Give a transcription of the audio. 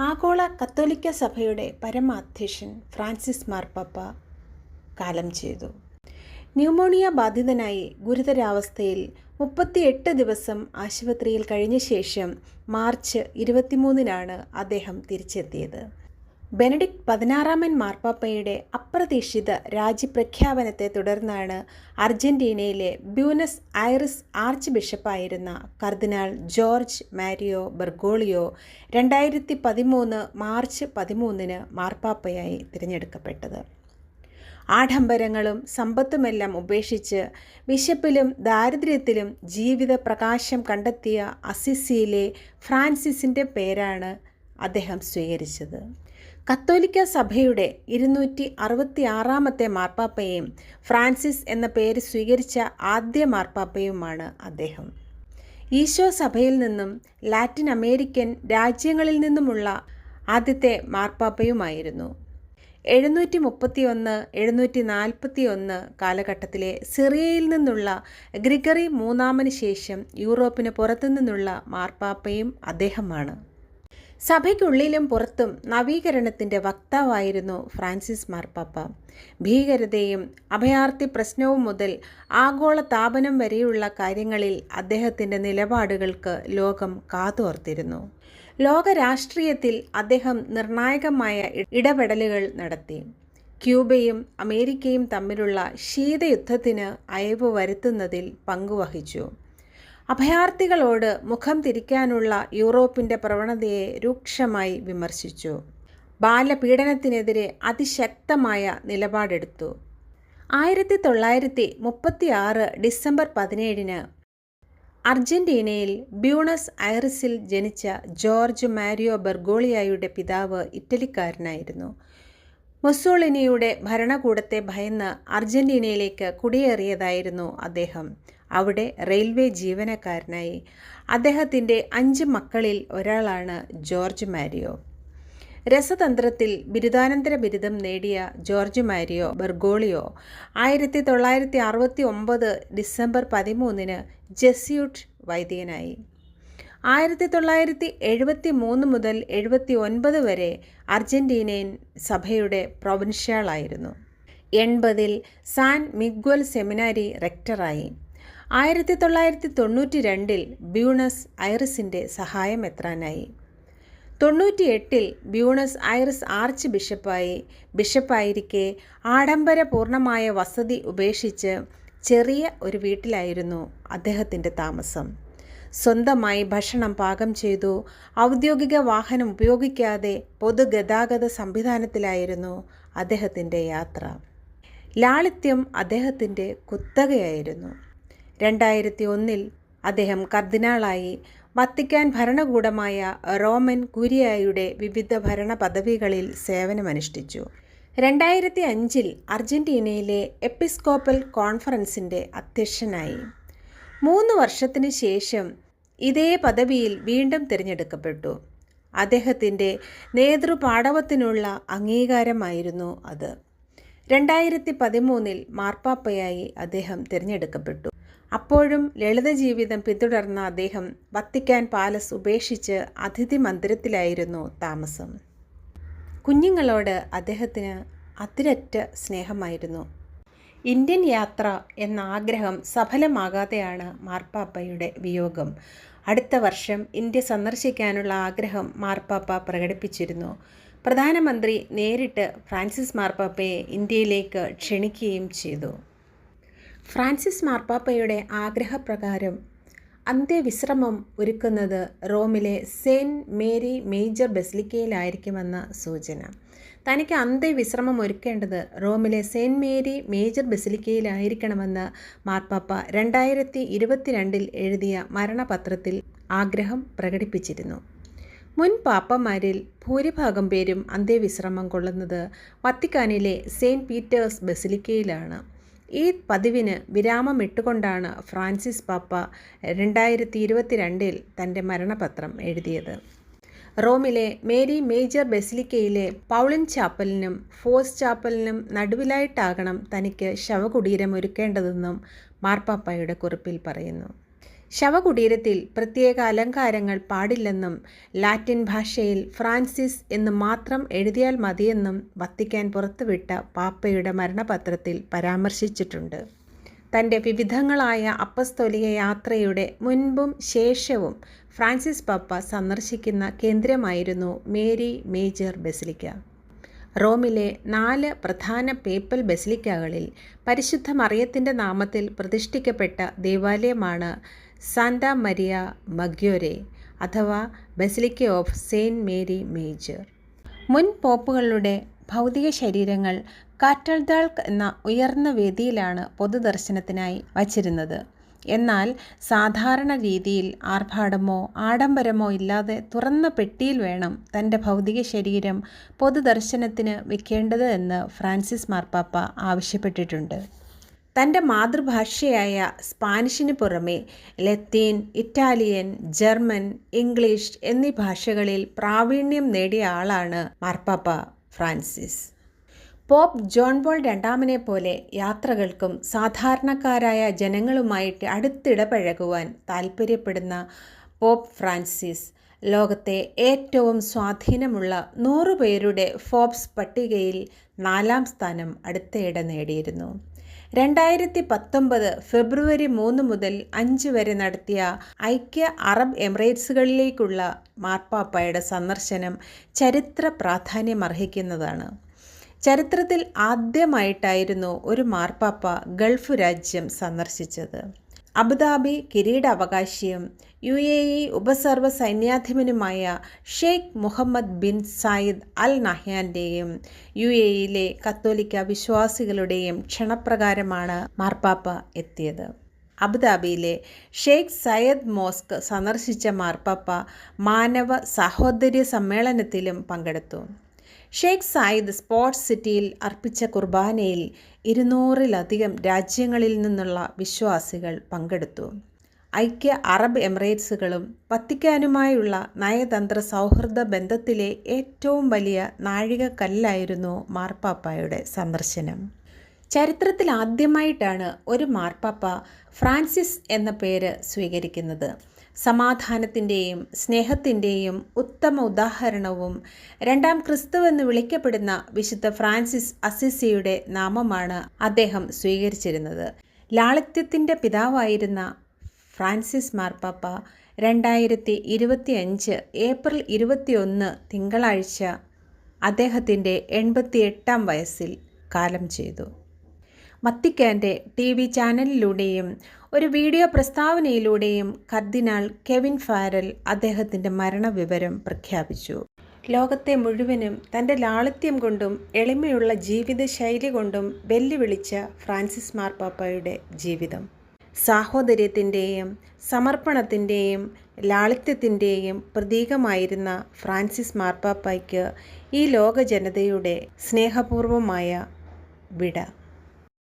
ആഗോള കത്തോലിക്ക സഭയുടെ പരമാധ്യക്ഷൻ ഫ്രാൻസിസ് മാർപ്പാപ്പ കാലം ചെയ്തു. ന്യൂമോണിയ ബാധിതനായി ഗുരുതരാവസ്ഥയിൽ മുപ്പത്തിയെട്ട് ദിവസം ആശുപത്രിയിൽ കഴിഞ്ഞ ശേഷം മാർച്ച് ഇരുപത്തിമൂന്നിനാണ് അദ്ദേഹം തിരിച്ചെത്തിയത്. ബെനഡിക്ട് പതിനാറാമൻ മാർപ്പാപ്പയുടെ അപ്രതീക്ഷിത രാജ്യപ്രഖ്യാപനത്തെ തുടർന്നാണ് അർജന്റീനയിലെ ബ്യൂനസ് ഐറിസ് ആർച്ച് ബിഷപ്പായിരുന്ന കർദിനാൾ ജോർജ് മാരിയോ ബെർഗോളിയോ രണ്ടായിരത്തി പതിമൂന്ന് മാർച്ച് പതിമൂന്നിന് മാർപ്പാപ്പയായി തിരഞ്ഞെടുക്കപ്പെട്ടത്. ആഡംബരങ്ങളും സമ്പത്തുമെല്ലാം ഉപേക്ഷിച്ച് വിശപ്പിലും ദാരിദ്ര്യത്തിലും ജീവിത പ്രകാശം കണ്ടെത്തിയ അസിസിയിലെ ഫ്രാൻസിസിന്റെ പേരാണ് അദ്ദേഹം സ്വീകരിച്ചത്. കത്തോലിക്ക സഭയുടെ ഇരുന്നൂറ്റി അറുപത്തി ആറാമത്തെ മാർപ്പാപ്പയും ഫ്രാൻസിസ് എന്ന പേര് സ്വീകരിച്ച ആദ്യ മാർപ്പാപ്പയുമാണ് അദ്ദേഹം. ഈശോ സഭയിൽ നിന്നും ലാറ്റിൻ അമേരിക്കൻ രാജ്യങ്ങളിൽ നിന്നുമുള്ള ആദ്യത്തെ മാർപ്പാപ്പയുമായിരുന്നു. എഴുന്നൂറ്റി മുപ്പത്തി ഒന്ന് എഴുന്നൂറ്റി നാൽപ്പത്തി ഒന്ന് കാലഘട്ടത്തിലെ സിറിയയിൽ നിന്നുള്ള ഗ്രിഗറി മൂന്നാമന് ശേഷം യൂറോപ്പിന് പുറത്തു നിന്നുള്ള മാർപ്പാപ്പയും അദ്ദേഹമാണ്. സഭയ്ക്കുള്ളിലും പുറത്തും നവീകരണത്തിന്റെ വക്താവായിരുന്നു ഫ്രാൻസിസ് മാർപ്പാപ്പ. ഭീകരതയും അഭയാർത്ഥി പ്രശ്നവും മുതൽ ആഗോള താപനം വരെയുള്ള കാര്യങ്ങളിൽ അദ്ദേഹത്തിന്റെ നിലപാടുകൾക്ക് ലോകം കാതോർത്തിരുന്നു. ലോക രാഷ്ട്രീയത്തിൽ അദ്ദേഹം നിർണായകമായ ഇടപെടലുകൾ നടത്തി. ക്യൂബയും അമേരിക്കയും തമ്മിലുള്ള ശീതയുദ്ധത്തിന് അയവ് വരുത്തുന്നതിൽ പങ്കുവഹിച്ചു. അഭയാർത്ഥികളോട് മുഖം തിരിക്കാനുള്ള യൂറോപ്പിന്റെ പ്രവണതയെ രൂക്ഷമായി വിമർശിച്ചു. ബാലപീഡനത്തിനെതിരെ അതിശക്തമായ നിലപാടെടുത്തു. ആയിരത്തി തൊള്ളായിരത്തി മുപ്പത്തി ആറ് ഡിസംബർ പതിനേഴിന് അർജന്റീനയിൽ ബ്യൂണസ് ഐറിസിൽ ജനിച്ച ജോർജ് മാരിയോ ബെർഗോളിയായുടെ പിതാവ് ഇറ്റലിക്കാരനായിരുന്നു. മുസോളിനിയുടെ ഭരണകൂടത്തെ ഭയന്ന് അർജന്റീനയിലേക്ക് കുടിയേറിയതായിരുന്നു അദ്ദേഹം. അവിടെ റെയിൽവേ ജീവനക്കാരനായി. അദ്ദേഹത്തിന്റെ അഞ്ച് മക്കളിൽ ഒരാളാണ് ജോർജ് മാരിയോ. രസതന്ത്രത്തിൽ ബിരുദാനന്തര ബിരുദം നേടിയ ജോർജ് മാരിയോ ബെർഗോളിയോ ആയിരത്തി തൊള്ളായിരത്തി അറുപത്തി ഒമ്പത് ഡിസംബർ പതിമൂന്നിന് ജെസ്യൂട്ട് വൈദികനായി. ആയിരത്തി തൊള്ളായിരത്തി എഴുപത്തി മൂന്ന് മുതൽ എഴുപത്തി ഒൻപത് വരെ അർജന്റീനയൻ സഭയുടെ പ്രൊവിൻഷ്യാളായിരുന്നു എൺപതിൽ സാൻ മിഗ്വൽ സെമിനാരി റെക്ടറായി. ആയിരത്തി തൊള്ളായിരത്തി തൊണ്ണൂറ്റി രണ്ടിൽ ബ്യൂണസ് ഐറിസിന്റെ സഹായം എത്രാനായി തൊണ്ണൂറ്റിയെട്ടിൽ ബ്യൂണസ് ഐറിസ് ആർച്ച് ബിഷപ്പായി ബിഷപ്പായിരിക്കെ ആഡംബരപൂർണമായ വസതി ഉപേക്ഷിച്ച് ചെറിയ ഒരു വീട്ടിലായിരുന്നു അദ്ദേഹത്തിന്റെ താമസം. സ്വന്തമായി ഭക്ഷണം പാകം ചെയ്തു ഔദ്യോഗിക വാഹനം ഉപയോഗിക്കാതെ പൊതുഗതാഗത സംവിധാനത്തിലായിരുന്നു അദ്ദേഹത്തിന്റെ യാത്ര. ലാളിത്യം അദ്ദേഹത്തിന്റെ കുത്തകയായിരുന്നു. രണ്ടായിരത്തി ഒന്നിൽ അദ്ദേഹം കർദിനാളായി വത്തിക്കാൻ ഭരണകൂടമായ റോമൻ കുരിയായുടെ വിവിധ ഭരണ പദവികളിൽ സേവനമനുഷ്ഠിച്ചു. രണ്ടായിരത്തി അഞ്ചിൽ അർജന്റീനയിലെ എപ്പിസ്കോപ്പൽ കോൺഫറൻസിന്റെ അധ്യക്ഷനായി. മൂന്ന് വർഷത്തിന് ശേഷം ഇതേ പദവിയിൽ വീണ്ടും തിരഞ്ഞെടുക്കപ്പെട്ടു. അദ്ദേഹത്തിന്റെ നേതൃപാടവത്തിനുള്ള അംഗീകാരമായിരുന്നു അത്. രണ്ടായിരത്തി പതിമൂന്നിൽ മാർപ്പാപ്പയായി അദ്ദേഹം തിരഞ്ഞെടുക്കപ്പെട്ടു. അപ്പോഴും ലളിത ജീവിതം പിന്തുടർന്ന അദ്ദേഹം വത്തിക്കാൻ പാലസ് ഉപേക്ഷിച്ച് അതിഥി മന്ദിരത്തിലായിരുന്നു താമസം. കുഞ്ഞുങ്ങളോട് അദ്ദേഹത്തിന് അതിരറ്റ സ്നേഹമായിരുന്നു. ഇന്ത്യൻ യാത്ര എന്ന ആഗ്രഹം സഫലമാകാതെയാണ് മാർപ്പാപ്പയുടെ വിയോഗം. അടുത്ത വർഷം ഇന്ത്യ സന്ദർശിക്കാനുള്ള ആഗ്രഹം മാർപ്പാപ്പ പ്രകടിപ്പിച്ചിരുന്നു. പ്രധാനമന്ത്രി നേരിട്ട് ഫ്രാൻസിസ് മാർപ്പാപ്പയെ ഇന്ത്യയിലേക്ക് ക്ഷണിക്കുകയും ചെയ്തു. ഫ്രാൻസിസ് മാർപ്പാപ്പയുടെ ആഗ്രഹപ്രകാരം അന്ത്യവിശ്രമം ഒരുക്കുന്നത് റോമിലെ സെയിന്റ് മേരി മേജർ ബെസ്ലിക്കയിലായിരിക്കുമെന്ന സൂചന. തനിക്ക് അന്ത്യവിശ്രമം ഒരുക്കേണ്ടത് റോമിലെ സെയിന്റ് മേരി മേജർ ബെസിലിക്കയിലായിരിക്കണമെന്ന് മാർപ്പാപ്പ രണ്ടായിരത്തി ഇരുപത്തിരണ്ടിൽ എഴുതിയ മരണപത്രത്തിൽ ആഗ്രഹം പ്രകടിപ്പിച്ചിരുന്നു. മുൻ പാപ്പമാരിൽ ഭൂരിഭാഗം പേരും അന്ത്യവിശ്രമം കൊള്ളുന്നത് വത്തിക്കാനിലെ സെയിന്റ് പീറ്റേഴ്സ് ബസിലിക്കയിലാണ്. ഈ പതിവിന് വിരാമമിട്ടുകൊണ്ടാണ് ഫ്രാൻസിസ് പാപ്പ രണ്ടായിരത്തി ഇരുപത്തിരണ്ടിൽ തന്റെ മരണപത്രം എഴുതിയത്. റോമിലെ മേരി മേജർ ബെസിലിക്കയിലെ പൗളിൻ ചാപ്പലിനും ഫോസ് ചാപ്പലിനും നടുവിലായിട്ടാകണം തനിക്ക് ശവകുടീരം ഒരുക്കേണ്ടതെന്നും മാർപ്പാപ്പയുടെ കുറിപ്പിൽ പറയുന്നു. ശവകുടീരത്തിൽ പ്രത്യേക അലങ്കാരങ്ങൾ പാടില്ലെന്നും ലാറ്റിൻ ഭാഷയിൽ ഫ്രാൻസിസ് എന്ന് മാത്രം എഴുതിയാൽ മതിയെന്നും വത്തിക്കാൻ പുറത്തുവിട്ട പാപ്പയുടെ മരണപത്രത്തിൽ പരാമർശിച്ചിട്ടുണ്ട്. തന്റെ വിവിധങ്ങളായ അപ്പസ്തോലിക യാത്രയുടെ മുൻപും ശേഷവും ഫ്രാൻസിസ് പാപ്പ സന്ദർശിക്കുന്ന കേന്ദ്രമായിരുന്നു മേരി മേജർ ബസിലിക്ക. റോമിലെ നാല് പ്രധാന പേപ്പൽ ബസിലിക്കകളിൽ പരിശുദ്ധ മറിയത്തിന്റെ നാമത്തിൽ പ്രതിഷ്ഠിക്കപ്പെട്ട ദേവാലയമാണ് സാന്റ മരിയ മഗ്യോരെ അഥവാ basilica of Saint Mary Major. മുൻ പോപ്പുകളുടെ ഭൗതിക ശരീരങ്ങൾ കാറ്റൽദാൾക്ക് എന്ന ഉയർന്ന വേദിയിലാണ് പൊതുദർശനത്തിനായി വച്ചിരുന്നത്. എന്നാൽ സാധാരണ രീതിയിൽ ആർഭാടമോ ആഡംബരമോ ഇല്ലാതെ തുറന്ന പെട്ടിയിൽ വേണം തന്റെ ഭൗതിക ശരീരം പൊതുദർശനത്തിന് വെക്കേണ്ടത് എന്ന് ഫ്രാൻസിസ് മാർപ്പാപ്പ ആവശ്യപ്പെട്ടിട്ടുണ്ട്. തന്റെ മാതൃഭാഷയായ സ്പാനിഷിന് പുറമെ ലത്തീൻ ഇറ്റാലിയൻ ജർമ്മൻ ഇംഗ്ലീഷ് എന്നീ ഭാഷകളിൽ പ്രാവീണ്യം നേടിയ ആളാണ് മാർപ്പാപ്പ ഫ്രാൻസിസ്. പോപ്പ് ജോൺ ബോൾ രണ്ടാമനെ പോലെ യാത്രകൾക്കും സാധാരണക്കാരായ ജനങ്ങളുമായിട്ട് അടുത്തിടപഴകുവാൻ താൽപ്പര്യപ്പെടുന്ന പോപ്പ് ഫ്രാൻസിസ് ലോകത്തെ ഏറ്റവും സ്വാധീനമുള്ള നൂറുപേരുടെ ഫോബ്സ് പട്ടികയിൽ നാലാം സ്ഥാനം അടുത്തയിടെ നേടിയിരുന്നു. രണ്ടായിരത്തി പത്തൊമ്പത് ഫെബ്രുവരി മൂന്ന് മുതൽ അഞ്ച് വരെ നടത്തിയ ഐക്യ അറബ് എമിറേറ്റ്സുകളിലേക്കുള്ള മാർപ്പാപ്പയുടെ സന്ദർശനം ചരിത്ര പ്രാധാന്യമർഹിക്കുന്നതാണ്. ചരിത്രത്തിൽ ആദ്യമായിട്ടായിരുന്നു ഒരു മാർപ്പാപ്പ ഗൾഫ് രാജ്യം സന്ദർശിച്ചത്. അബുദാബി കിരീടാവകാശിയും യു എ ഇ ഉപസർവ സൈന്യാധിപനുമായ Sheikh Mohammed bin Zayed Al നഹ്യാന്റെയും U A ഇയിലെ കത്തോലിക്ക വിശ്വാസികളുടെയും ക്ഷണപ്രകാരമാണ് മാർപ്പാപ്പ എത്തിയത്. അബുദാബിയിലെ ഷെയ്ഖ് സയ്യദ് മോസ്ക് സന്ദർശിച്ച മാർപ്പാപ്പ മാനവ സഹോദര്യ സമ്മേളനത്തിലും പങ്കെടുത്തു. ഷെയ്ഖ് സായിദ് സ്പോർട്സ് സിറ്റിയിൽ അർപ്പിച്ച കുർബാനയിൽ ഇരുന്നൂറിലധികം രാജ്യങ്ങളിൽ നിന്നുള്ള വിശ്വാസികൾ പങ്കെടുത്തു. ഐക്യ അറബ് എമിറേറ്റ്സുകളും വത്തിക്കാനുമായുള്ള നയതന്ത്ര സൗഹൃദ ബന്ധത്തിലെ ഏറ്റവും വലിയ നാഴികക്കല്ലായിരുന്നു മാർപ്പാപ്പായുടെ സന്ദർശനം. ചരിത്രത്തിൽ ആദ്യമായിട്ടാണ് ഒരു മാർപ്പാപ്പ ഫ്രാൻസിസ് എന്ന പേര് സ്വീകരിക്കുന്നത്. സമാധാനത്തിന്റെയും സ്നേഹത്തിന്റെയും ഉത്തമ ഉദാഹരണവും രണ്ടാം ക്രിസ്തുവെന്ന് വിളിക്കപ്പെടുന്ന വിശുദ്ധ ഫ്രാൻസിസ് അസിസിയുടെ നാമമാണ് അദ്ദേഹം സ്വീകരിച്ചിരുന്നത്. ലാളിത്യത്തിന്റെ പിതാവായിരുന്ന ഫ്രാൻസിസ് മാർപ്പാപ്പ രണ്ടായിരത്തി ഇരുപത്തി അഞ്ച് ഏപ്രിൽ ഇരുപത്തിയൊന്ന് തിങ്കളാഴ്ച അദ്ദേഹത്തിന്റെ എൺപത്തിയെട്ടാം വയസ്സിൽ കാലം ചെയ്തു. വത്തിക്കാന്റെ ടി വി ചാനലിലൂടെയും ഒരു വീഡിയോ പ്രസ്താവനയിലൂടെയും കർദിനാൾ കെവിൻ ഫാരൽ അദ്ദേഹത്തിന്റെ മരണവിവരം പ്രഖ്യാപിച്ചു. ലോകത്തെ മുഴുവനും തന്റെ ലാളിത്യം കൊണ്ടും എളിമയുള്ള ജീവിതശൈലി കൊണ്ടും വെല്ലുവിളിച്ച ഫ്രാൻസിസ് മാർപ്പാപ്പയുടെ ജീവിതം. സാഹോദര്യത്തിന്റെയും സമർപ്പണത്തിന്റെയും ലാളിത്യത്തിന്റെയും പ്രതീകമായിരുന്ന ഫ്രാൻസിസ് മാർപ്പാപ്പയ്ക്ക് ഈ ലോക ജനതയുടെ സ്നേഹപൂർവമായ വിട.